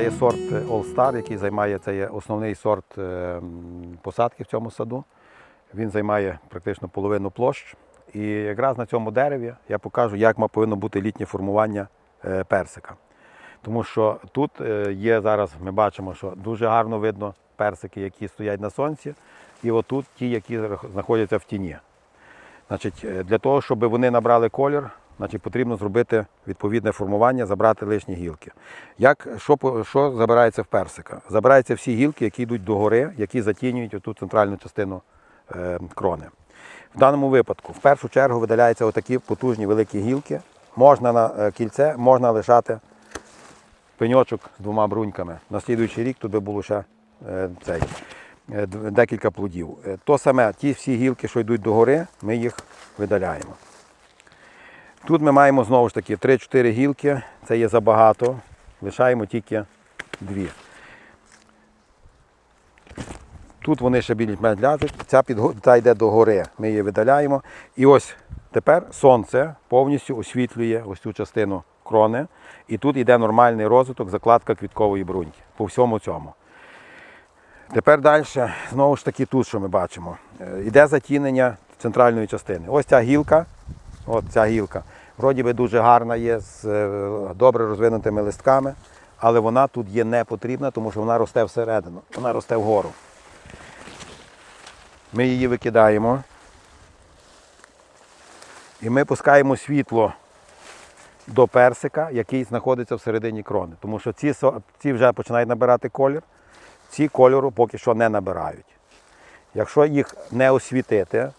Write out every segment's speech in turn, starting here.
Це є сорт е, All Star, який займає, це є основний сорт е, посадки в цьому саду. Він займає практично половину площ. І якраз на цьому дереві я покажу, як повинно бути літнє формування е, персика. Тому що тут є зараз, ми бачимо, що дуже гарно видно персики, які стоять на сонці, і отут ті, які знаходяться в тіні. Значить, для того, щоб вони набрали колір, значить, потрібно зробити відповідне формування, забрати лишні гілки. Як, що, що забирається в персика? Забираються всі гілки, які йдуть догори, які затінюють оту центральну частину е, крони. В даному випадку, в першу чергу, видаляються отакі потужні великі гілки. Можна на е, кільце, можна лишати пеньочок з двома бруньками. На слідуючий рік тут би було ще е, цей, е, декілька плодів. Е, То саме, ті всі гілки, що йдуть догори, ми їх видаляємо. Тут ми маємо знову ж таки 3-4 гілки, це є забагато, лишаємо тільки дві. Тут вони ще більш-менш ляжуть, ця, підго- ця йде до гори, ми її видаляємо. І ось тепер сонце повністю освітлює ось цю частину крони. І тут йде нормальний розвиток, закладка квіткової бруньки по всьому цьому. Тепер далі, знову ж таки, тут, що ми бачимо, е, йде затінення центральної частини. Ось ця гілка, от ця гілка, вроді би дуже гарна є, з е, добре розвинутими листками, але вона тут є не потрібна, тому що вона росте всередину, вона росте вгору. Ми її викидаємо. І ми пускаємо світло до персика, який знаходиться всередині крони. Тому що ці, ці вже починають набирати колір, ці кольору поки що не набирають. Якщо їх не освітити,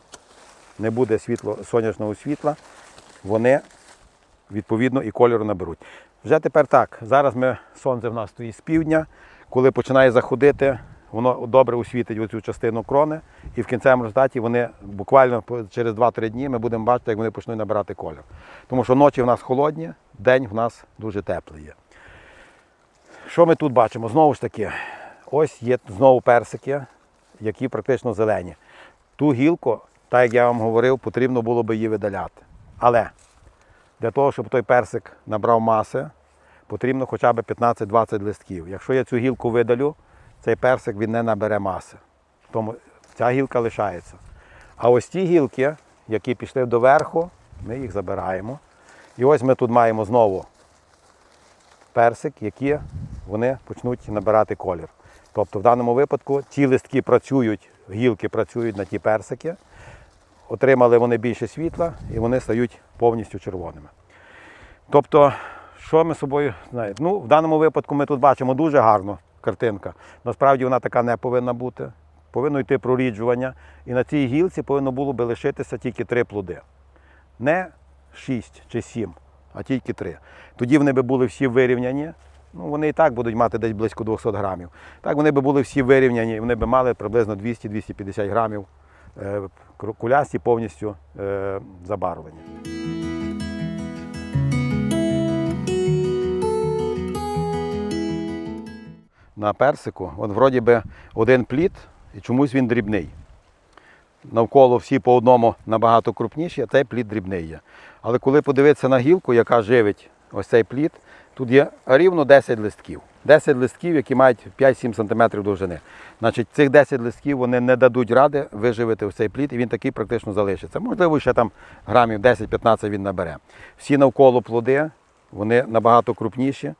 не буде світло, сонячного світла, вони відповідно і кольору наберуть. Вже тепер так. Зараз ми сонце в нас стоїть з півдня. Коли починає заходити, воно добре освітить оцю частину крони, і в кінцевому результаті вони буквально через 2-3 дні ми будемо бачити, як вони почнуть набирати колір. Тому що ночі в нас холодні, день в нас дуже теплий є. Що ми тут бачимо? Знову ж таки, ось є знову персики, які практично зелені. Ту гілку, так як я вам говорив, потрібно було би її видаляти. Але для того, щоб той персик набрав маси, потрібно хоча б 15-20 листків. Якщо я цю гілку видалю, цей персик він не набере маси. Тому ця гілка лишається. А ось ті гілки, які пішли доверху, ми їх забираємо. І ось ми тут маємо знову персик, які вони почнуть набирати колір. Тобто в даному випадку ті листки працюють, гілки працюють на ті персики, отримали вони більше світла і вони стають повністю червоними. Тобто, що ми собою знаємо? Ну, в даному випадку ми тут бачимо дуже гарну картинка. Насправді вона така не повинна бути. Повинно йти проріджування. І на цій гілці повинно було би лишитися тільки три плоди. Не шість чи сім, а тільки три. Тоді вони би були всі вирівняні. Ну, вони і так будуть мати десь близько 200 грамів. Так вони би були всі вирівняні, і вони би мали приблизно 200-250 грамів е, кулясті повністю е, забарвлені. На персику, от вроді би один плід, і чомусь він дрібний. Навколо всі по одному набагато крупніші, а цей плід дрібний є. Але коли подивитися на гілку, яка живить ось цей плід, тут є рівно 10 листків. 10 листків, які мають 5-7 см довжини. Значить, цих 10 листків вони не дадуть ради виживити ось цей плід, і він такий практично залишиться. Можливо, ще там грамів 10-15 він набере. Всі навколо плоди, вони набагато крупніші.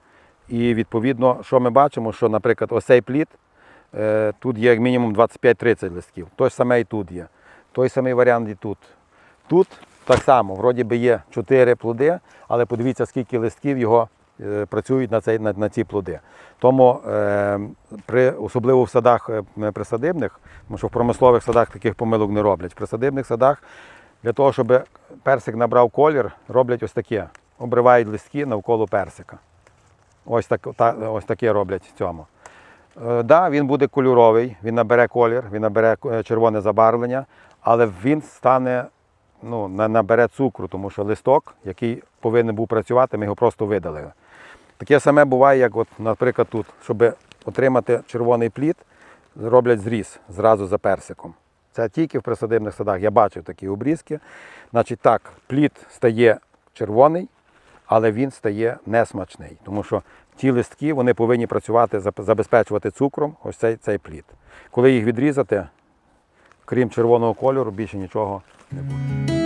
І відповідно, що ми бачимо, що, наприклад, ось цей плід, е, тут є як мінімум 25-30 листків. Той самий тут є. Той самий варіант і тут. Тут так само, вроді би є 4 плоди, але подивіться, скільки листків його працюють на, цей, на, на ці плоди. Тому е, при, особливо в садах е, присадибних, тому що в промислових садах таких помилок не роблять. В присадибних садах для того, щоб персик набрав колір, роблять ось таке. Обривають листки навколо персика. Ось, так, та, ось таке роблять в цьому. Е, да, він буде кольоровий, він набере колір, він набере е, червоне забарвлення, але він стане, ну, набере цукру, тому що листок, який повинен був працювати, ми його просто видалили. Таке саме буває, як, от, наприклад, тут, щоб отримати червоний плід, роблять зріз зразу за персиком. Це тільки в присадибних садах. Я бачив такі обрізки. Значить, так, плід стає червоний, але він стає несмачний, тому що ті листки вони повинні працювати, забезпечувати цукром ось цей, цей плід. Коли їх відрізати, крім червоного кольору, більше нічого не буде.